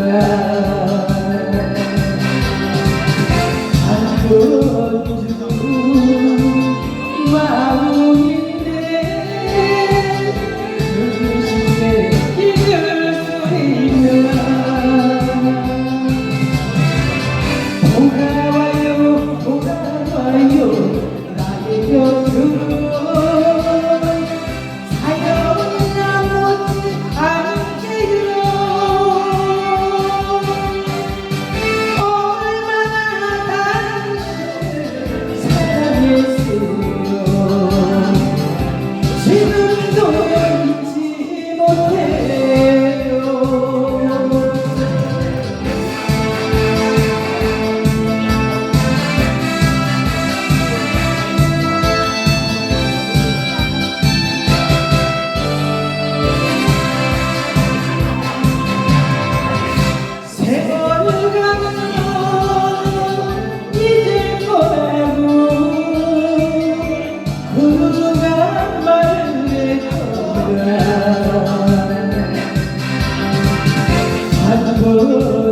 아, 한 번도 마음이 한번